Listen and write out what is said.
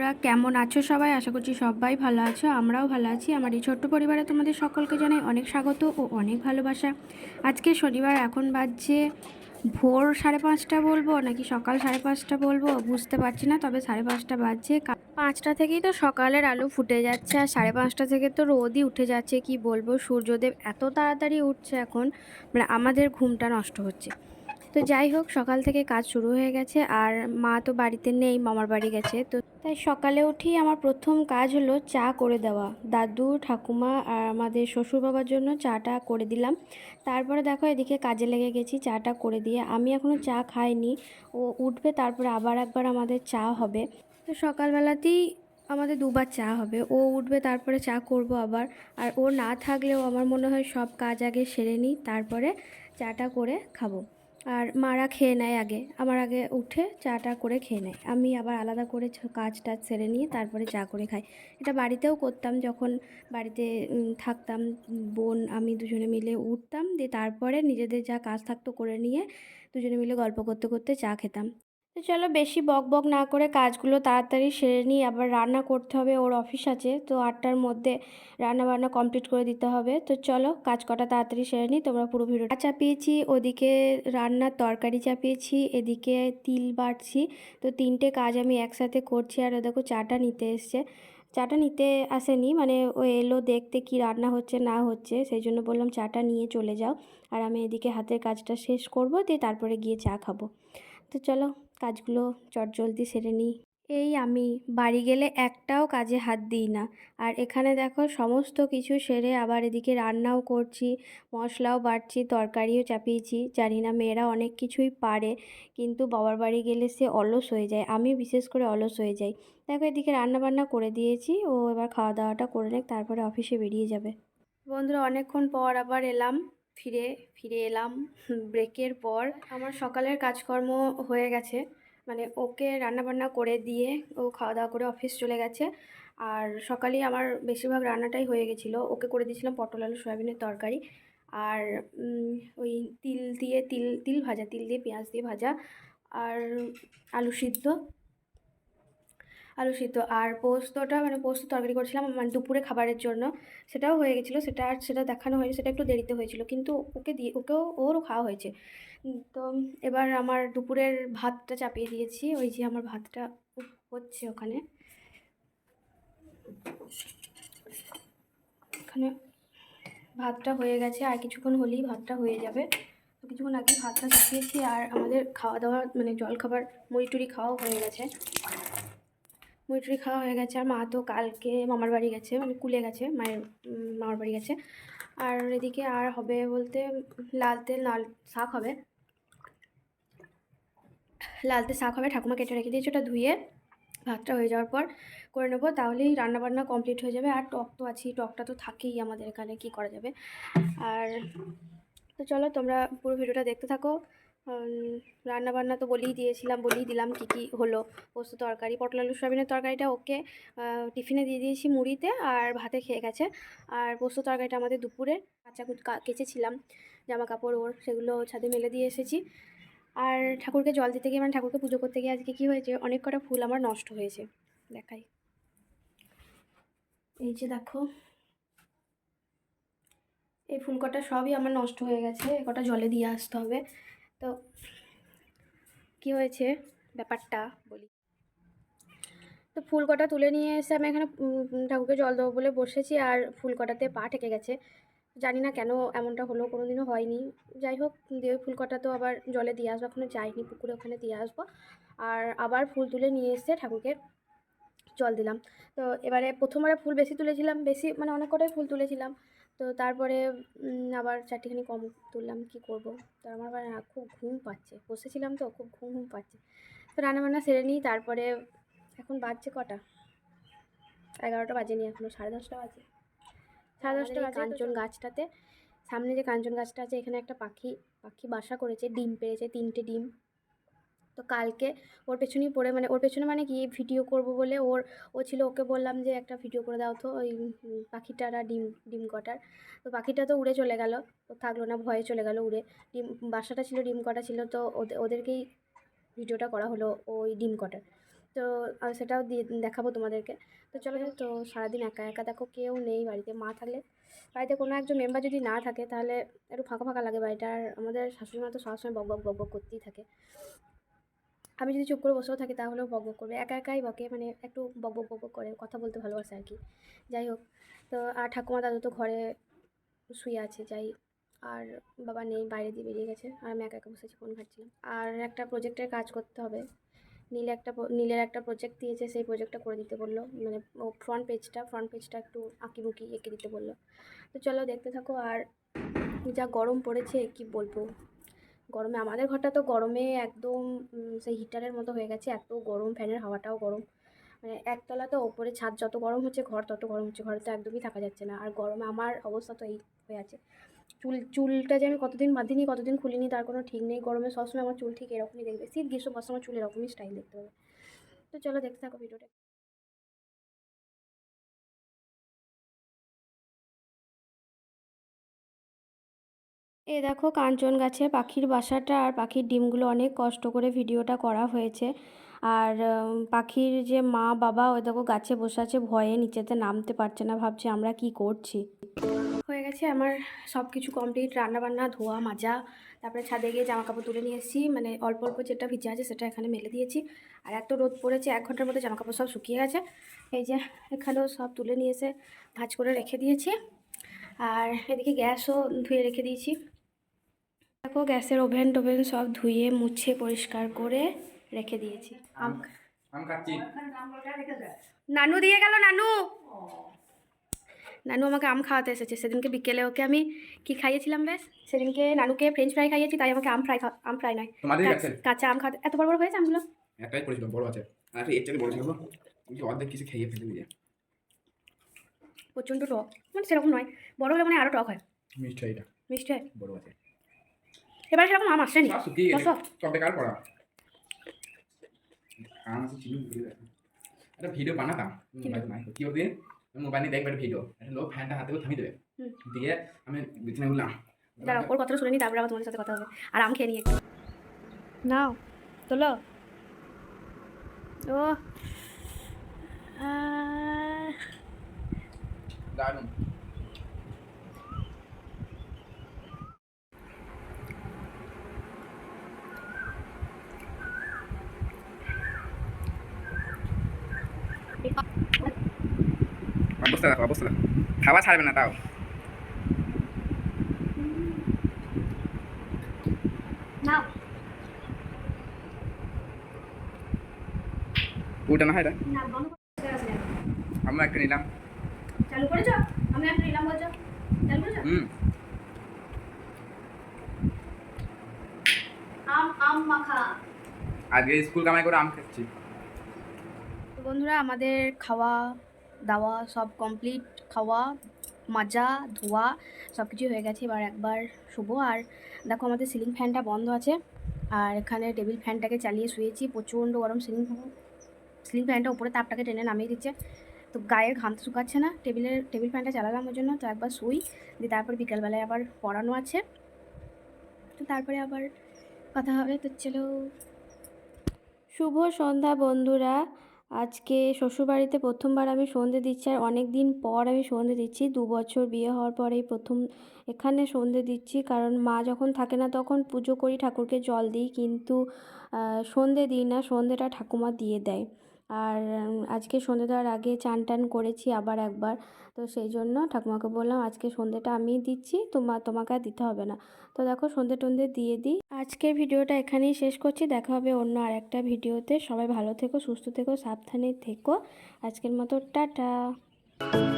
তোমরা কেমন আছো সবাই? আশা করছি সবাই ভালো আছো, আমরাও ভালো আছি। আমার এই ছোট্ট পরিবারে তোমাদের সকলকে জানাই অনেক স্বাগত ও অনেক ভালোবাসা। আজকে শনিবার, এখন বাজছে ভোর সাড়ে পাঁচটা বলব, নাকি সকাল সাড়ে পাঁচটা বলব? বুঝতে পারছি না, তবে সাড়ে পাঁচটা বাজছে। পাঁচটা থেকেই তো সকালের আলো ফুটে যাচ্ছে, আর সাড়ে পাঁচটা থেকে তো রোদই উঠে যাচ্ছে, কি বলব? সূর্যদেব এত তাড়াতাড়ি উঠছে এখন মানে আমাদের ঘুমটা নষ্ট হচ্ছে। তো যাই হোক, সকাল থেকে কাজ শুরু হয়ে গেছে আর মা তো বাড়িতে নেই, মামার বাড়ি গেছে। তো তাই সকালে উঠেই আমার প্রথম কাজ হলো চা করে দেওয়া। দাদু, ঠাকুমা আর আমাদের শ্বশুর বাবার জন্য চাটা করে দিলাম। তারপরে দেখো এদিকে কাজে লেগে গেছি, চাটা করে দিয়ে। আমি এখনও চা খাইনি, ও উঠবে, তারপরে আবার একবার আমাদের চা হবে। তো সকালবেলাতেই আমাদের দুবার চা হবে। ও উঠবে, তারপরে চা করব আবার। আর ও না থাকলেও আমার মনে হয় সব কাজ আগে সেরে নিই, তারপরে চাটা করে খাব। আর মারা খেয়ে নেয় আগে। আমার আগে উঠে চাটা করে খেয়ে নেয়। আমি আবার আলাদা করে কাজ টাজ সেরে নিয়ে তারপরে চা করে খাই। এটা বাড়িতেও করতাম যখন বাড়িতে থাকতাম, বোন, আমি দুজনে মিলে উঠতাম। দিয়ে তারপরে নিজেদের যা কাজ থাকতো করে নিয়ে দুজনে মিলে গল্প করতে করতে চা খেতাম। তো চলো বেশি বক বক না করে কাজগুলো তাড়াতাড়ি সেরে নিই। আবার রান্না করতে হবে ওর অফিস আছে, তো আটটার মধ্যে রান্না বান্না কমপ্লিট করে দিতে হবে। তো চলো কাজ কটা তাড়াতাড়ি সেরে নিই, তোমরা পুরো ভিডিওটা চাপিয়েছি, ওদিকে রান্নার তরকারি চাপিয়েছি, এদিকে তিল বাটছি। তো তিনটে কাজ আমি একসাথে করছি আর দেখো চাটা নিতে এসছে। চাটা নিতে আসেনি মানে ও এলো দেখতে কি রান্না হচ্ছে না হচ্ছে, সেই জন্য বললাম চাটা নিয়ে চলে যাও। আর আমি এদিকে হাতের কাজটা শেষ করব, দিয়ে তারপরে গিয়ে চা খাব। তো চলো কাজগুলো চটজলদি সেরে নিই। এই আমি বাড়ি গেলে একটাও কাজে হাত দিই না। আর এখানে দেখো সমস্ত কিছু সেরে আবার এদিকে রান্নাও করছি, মশলাও বাড়ছি, তরকারিও চাপিয়েছি। জানি না মেয়েরা অনেক কিছুই পারে, কিন্তু বাবার বাড়ি গেলে সে অলস হয়ে যায়। আমি বিশেষ করে অলস হয়ে যাই। দেখো এদিকে রান্না বান্না করে দিয়েছি, ও এবার খাওয়া দাওয়াটা করে নেক, তারপরে অফিসে বেরিয়ে যাবে। বন্ধুরা, অনেকক্ষণ পর আবার এলাম। ফিরে ফিরে এলাম। ব্রেকের পর আমার সকালের কাজকর্ম হয়ে গেছে। মানে ওকে রান্নাবান্না করে দিয়ে ও খাওয়া দাওয়া করে অফিস চলে গেছে। আর সকালেই আমার বেশিরভাগ রান্নাটাই হয়ে গেছিল। ওকে করে দিয়েছিলাম পটল আলু সয়াবিনের তরকারি। আর ওই তিল দিয়ে তিল তিল ভাজা, তিল দিয়ে পেঁয়াজ দিয়ে ভাজা। আর আলু সিদ্ধ। আলু সিদ্ধ আর পোস্তটা মানে পোস্ত তরকারি করেছিলাম মানে দুপুরে খাবারের জন্য। সেটাও হয়ে গেছিল, সেটা আর সেটা দেখানো হয়নি, সেটা একটু দেরিতে হয়েছিল, কিন্তু ওকে দিয়ে, ওকেও, ওরও খাওয়া হয়েছে। তো এবার আমার দুপুরের ভাতটা চাপিয়ে দিয়েছি, ওই যে আমার ভাতটা হচ্ছে ওখানে। এখানে ভাতটা হয়ে গেছে, আর কিছুক্ষণ হলেই ভাতটা হয়ে যাবে। তো কিছুক্ষণ আগে ভাতটা চাপিয়েছি, আর আমাদের খাওয়া দাওয়া মানে জল খাবার মুড়ি টুড়ি খাওয়াও হয়ে গেছে। মুড়ি খাওয়া হয়ে গেছে। আর মা তো কালকে মামার বাড়ি গেছে মানে কুলে গেছে, মায়ের মামার বাড়ি গেছে। আর এদিকে আর হবে বলতে লাল তেল, লাল শাক হবে। লালতে শাক হবে, ঠাকুমা কেটে রেখে দিয়েছে ওটা ধুয়ে। ভাতটা হয়ে যাওয়ার পর করে নেব, তাহলেই রান্নাবান্না কমপ্লিট হয়ে যাবে। আর টক তো আছেই, টকটা তো থাকেই আমাদের এখানে, কি করা যাবে? আর তো চলো তোমরা পুরো ভিডিওটা দেখতে থাকো। উম, রান্নাবান্না তো বলেই দিয়েছিলাম বলেই দিলাম কি কি হলো। পোস্ত তরকারি পটল আলু সয়াবিনের তরকারিটা ওকে টিফিনে দিয়ে দিয়েছি মুড়িতে আর ভাতে খেয়ে গেছে। আর পোস্ত তরকারিটা আমাদের দুপুরে কাঁচা কেচেছিলাম জামা কাপড় ওর সেগুলো ছাদে মেলে দিয়ে এসেছি। আর ঠাকুরকে জল দিতে গিয়ে মানে ঠাকুরকে পুজো করতে গিয়ে আজকে কী হয়েছে অনেক কটা ফুল আমার নষ্ট হয়েছে দেখাই। এই যে দেখো এই ফুল কটা সবই আমার নষ্ট হয়ে গেছে কটা জলে দিয়ে আসতে হবে। তো কি হয়েছে? ব্যাপারটা বলি। তো ফুল কটা তুলে নিয়ে এসে আমি এখানে ঠাকুরকে জল দেবো বলে বসেছি আর ফুল কটাতে পা ঠেকে গেছে। জানি না কেন এমনটা হলো কোনো দিনও হয়নি। যাই হোক, দিয়ে ফুল কটা তো আবার জলে দিয়ে আসব, এখনও যাইনি, পুকুরে ওখানে দিয়ে আসব। আর আবার ফুল তুলে নিয়ে এসে ঠাকুরকে জল দিলাম। তো এবারে প্রথমবারে ফুল বেশি তুলেছিলাম, বেশি মানে অনেক কটাই ফুল তুলেছিলাম। তো তারপরে আবার চারটিখানি কম তুললাম কি করব? তো আমার আবার খুব ঘুম পাচ্ছে। বসেছিলাম তো খুব ঘুম ঘুম পাচ্ছে। তো রান্নাবান্না সেরে নিই তারপরে এখন বাজছে কটা? এগারোটা বাজেনি এখনও সাড়ে দশটা বাজে। সাড়ে দশটা বাজে কাঞ্চন গাছটাতে সামনে যে কাঞ্চন গাছটা আছে এখানে একটা পাখি পাখি বাসা করেছে ডিম পেড়েছে তিনটে ডিম। তো কালকে ওর পেছনেই পড়ে মানে ওর পেছনে মানে কি ভিডিও করব বলে ওর, ও ছিল, ওকে বললাম যে একটা ভিডিও করে দাও তো, ওই পাখিটার আর ডিম ডিম কটার। তো পাখিটা তো উড়ে চলে গেল, ও থাকল না, ভয়ে চলে গেল উড়ে। ডিম, বাসাটা ছিল, ডিম কটা ছিল, তো ওদের ওদেরকেই ভিডিওটা করা হলো ওই ডিম কটার। তো সেটাও দিয়ে, দেখাবো তোমাদেরকে। তো চলো তো সারাদিন একা একা দেখো, কেউ নেই বাড়িতে, মা থাকলে। বাড়িতে কোনো একজন মেম্বার যদি না থাকে, তাহলে একটু ফাঁকা ফাঁকা লাগে বাড়িটা, আর আমাদের শাশুড়ি মা তো সবসময় বক বক বক বক করতেই থাকে। আমি যদি চুপ করে বসেও থাকি তাহলেও বক বক করবে। একা একাই বকে মানে একটু বক বক বক করে, কথা বলতে ভালোবাসে আর কি। যাই হোক, তো আর ঠাকুমা দাদু তো ঘরে শুয়ে আছে, যাই। আর বাবা নেই, বাইরে দিয়ে বেরিয়ে গেছে। আর আমি একা একা বসেছি ফোন ঘাটছিলাম। আর একটা প্রজেক্টের কাজ করতে হবে। নীলে একটা নীলের একটা প্রজেক্ট দিয়েছে, সেই প্রজেক্টটা করে দিতে বলল। মানে ও ফ্রন্ট পেজটা ফ্রন্ট পেজটা একটু আঁকিবুকি এঁকে দিতে বলল। তো চলো দেখতে থাকো, আর যা গরম পড়েছে, কি বলব? গরমে, আমাদের ঘরটা তো গরমে একদম সেই হিটারের মতো হয়ে গেছে, এত গরম ফ্যানের হাওয়াটাও গরম। মানে একতলা তো ওপরে ছাদ, যত গরম হচ্ছে ঘর, তত গরম হচ্ছে, ঘরে তো একদমই থাকা যাচ্ছে না। আর গরমে আমার অবস্থা তো এই হয়ে আছে। চুল, চুলটা যে আমি কতদিন বাঁধিনি, কতদিন খুলিনি, তার কোনো ঠিক নেই। গরমে সবসময় আমার চুল ঠিক এরকমই দেখবে, শীত, গ্রীষ্ম, বর্ষা, আমার চুল এরকমই স্টাইল দেখতে হবে। তো চলো দেখতে থাকো ভিডিওটা এ দেখো কাঞ্চন গাছে পাখির বাসাটা আর পাখির ডিমগুলো অনেক কষ্ট করে ভিডিওটা করা হয়েছে। আর পাখির যে মা, বাবা, ওই দেখো গাছে বসে আছে, ভয়ে নিচেতে নামতে পারছে না, ভাবছে আমরা কি করছি। হয়ে গেছে আমার সব কিছু কমপ্লিট, রান্নাবান্না, ধোয়া, মাজা, তারপরে ছাদে গিয়ে জামা কাপড় তুলে নিয়ে এসেছি। মানে অল্প অল্প যেটা ভিজে আছে সেটা এখানে মেলে দিয়েছি। আর এত রোদ পড়েছে, এক ঘণ্টার মধ্যে জামা কাপড় সব শুকিয়ে গেছে। এই যে এখানেও সব তুলে নিয়ে এসে ভাঁজ করে রেখে দিয়েছি। আর এদিকে গ্যাসও ধুয়ে রেখে দিয়েছি। দেখো গ্যাসের ওভেন টোভেন সব ধুয়ে মুছে পরিষ্কার করে রেখে দিয়েছি। নানু দিয়ে গেল নানু! নানু আমাকে আম খাওয়াতে এসেছে। সেদিনকে বিকেলে ওকে আমি কি খাইয়েছিলাম বেশ সেদিনকে নানুকে ফ্রেঞ্চ ফ্রাই খাইয়েছি তাই আমাকে আম ফ্রাই আম ফ্রাই নয়। কাঁচা আম খাওয়াতে এত বড় বড় হয়েছে আমগুলো? একটাই বড় আছে। আর এর বড় ছিল। অর্ধেক কিছু খেয়ে ফেলে দিয়ে প্রচণ্ড টক। মানে সেরকম নয়। বড় হলে মানে আরও টক হয়। মিষ্টি এটা। মিষ্টি হয়? বড় আছে। এবার সেরকম আম আসেনি। বেকার পড়া। একটা ভিডিও বানাতাম। মোবাইল নাই কি মোবাইল নিয়ে দেখবে ভিডিও একটা লোক ফ্যানটা হাতে থামিয়ে দেবে। দিয়ে আমি উঠলাম। দাঁড়াও ওর কথাটা শুনে নি তারপরে আবার তোমাদের সাথে কথা হবে। আর আম খেয়ে নিই একটু। নাও তোলো। ও দারুণ। অবস্থা দেখো অবস্থা দেখো। খাবার ছাড়বে না তাও। না এটা? আমরা একটা নিলাম। চালু করেছ? একটা নিলাম বলছো। চালু করেছ? হুম। আম আম মাখা। আজকে স্কুল কামাই করে আম খাচ্ছি। বন্ধুরা আমাদের খাওয়া দাওয়া, সব কমপ্লিট খাওয়া, মাজা, ধোয়া সব কিছু হয়ে গেছে। এবার একবার শুভ আর দেখো আমাদের সিলিং ফ্যানটা বন্ধ আছে। আর এখানে টেবিল ফ্যানটাকে চালিয়ে শুয়েছি। প্রচণ্ড গরম। সিলিং সিলিং ফ্যানটা উপরে তাপটাকে টেনে নামিয়ে দিচ্ছে। তো গায়ে ঘাম শুকাচ্ছে না। টেবিলের টেবিল ফ্যানটা চালালাম ওর জন্য। তো একবার শুই। দিয়ে তারপর বিকালবেলায় আবার পড়ানো আছে। তো তারপরে আবার কথা হবে। তো চলো। শুভ সন্ধ্যা বন্ধুরা। আজকে শ্বশুরবাড়িতে প্রথমবার আমি সন্ধে দিচ্ছি আর অনেক দিন পর আমি সন্ধে দিচ্ছি। দু বছর বিয়ে হওয়ার পরেই প্রথম এখানে সন্ধে দিচ্ছি। কারণ মা যখন থাকে না তখন পুজো করি, ঠাকুরকে জল দিই, কিন্তু সন্ধে দিই না, সন্ধেটা ঠাকুমা দিয়ে দেয়। আর আজকে সন্ধে দেওয়ার আগে চান টান করেছি আবার একবার। তো সেই জন্য ঠাকুমাকে বললাম, আজকে সন্ধেটা আমি দিচ্ছি, তোমা, তোমাকে আর দিতে হবে না। তো দেখো সন্ধে টন্ধে দিয়ে দিই। আজকের ভিডিওটা এখানেই শেষ করছি। দেখা হবে অন্য আর একটা ভিডিওতে। সবাই ভালো থেকো, সুস্থ থেকো, সাবধানে থেকো। আজকের মতো টাটা।